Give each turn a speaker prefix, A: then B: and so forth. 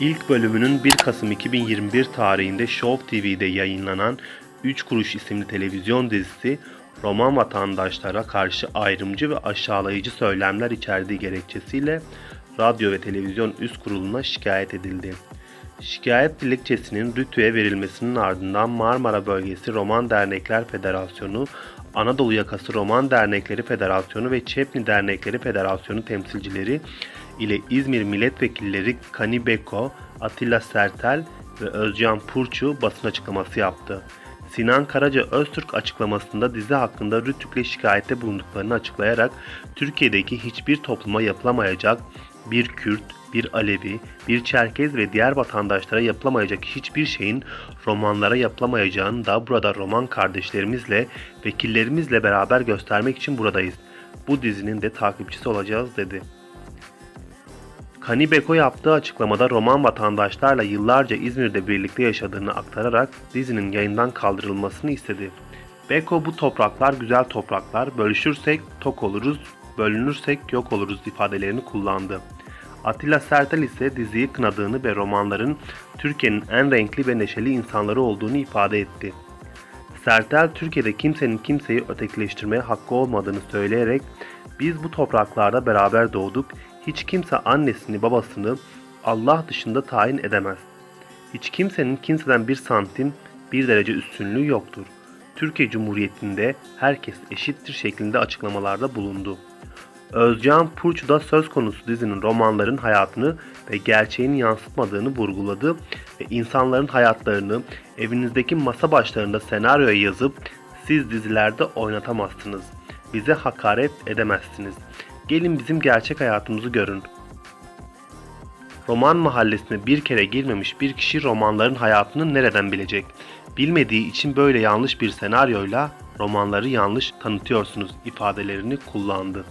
A: İlk bölümünün 1 Kasım 2021 tarihinde Show TV'de yayınlanan 3 Kuruş isimli televizyon dizisi Roman vatandaşlara karşı ayrımcı ve aşağılayıcı söylemler içerdiği gerekçesiyle Radyo ve Televizyon Üst Kurulu'na şikayet edildi. Şikayet dilekçesinin RTÜ'ye verilmesinin ardından Marmara Bölgesi Roman Dernekler Federasyonu, Anadolu Yakası Roman Dernekleri Federasyonu ve Çepni Dernekleri Federasyonu temsilcileri ile İzmir milletvekilleri Kani Beko, Atilla Sertel ve Özcan Purçu basın açıklaması yaptı. Sinan Karaca Öztürk açıklamasında dizi hakkında Rütük'le şikayette bulunduklarını açıklayarak Türkiye'deki hiçbir topluma yapılamayacak bir Kürt, bir Alevi, bir Çerkez ve diğer vatandaşlara yapılamayacak hiçbir şeyin romanlara yapılamayacağını da burada roman kardeşlerimizle, vekillerimizle beraber göstermek için buradayız. Bu dizinin de takipçisi olacağız dedi. Kanibeko yaptığı açıklamada roman vatandaşlarla yıllarca İzmir'de birlikte yaşadığını aktararak dizinin yayından kaldırılmasını istedi. Beko bu topraklar güzel topraklar, bölüşürsek tok oluruz, bölünürsek yok oluruz ifadelerini kullandı. Atilla Sertel ise diziyi kınadığını ve romanların Türkiye'nin en renkli ve neşeli insanları olduğunu ifade etti. Sertel Türkiye'de kimsenin kimseyi ötekileştirmeye hakkı olmadığını söyleyerek biz bu topraklarda beraber doğduk, hiç kimse annesini babasını Allah dışında tayin edemez. Hiç kimsenin kimseden bir santim bir derece üstünlüğü yoktur. Türkiye Cumhuriyeti'nde herkes eşittir şeklinde açıklamalarda bulundu. Özcan Purçu da söz konusu dizinin romanların hayatını ve gerçeğini yansıtmadığını vurguladı ve insanların hayatlarını evinizdeki masa başlarında senaryoya yazıp siz dizilerde oynatamazsınız. Bize hakaret edemezsiniz. Gelin bizim gerçek hayatımızı görün. Roman mahallesine bir kere girmemiş bir kişi romanların hayatını nereden bilecek? Bilmediği için böyle yanlış bir senaryoyla romanları yanlış tanıtıyorsunuz ifadelerini kullandı.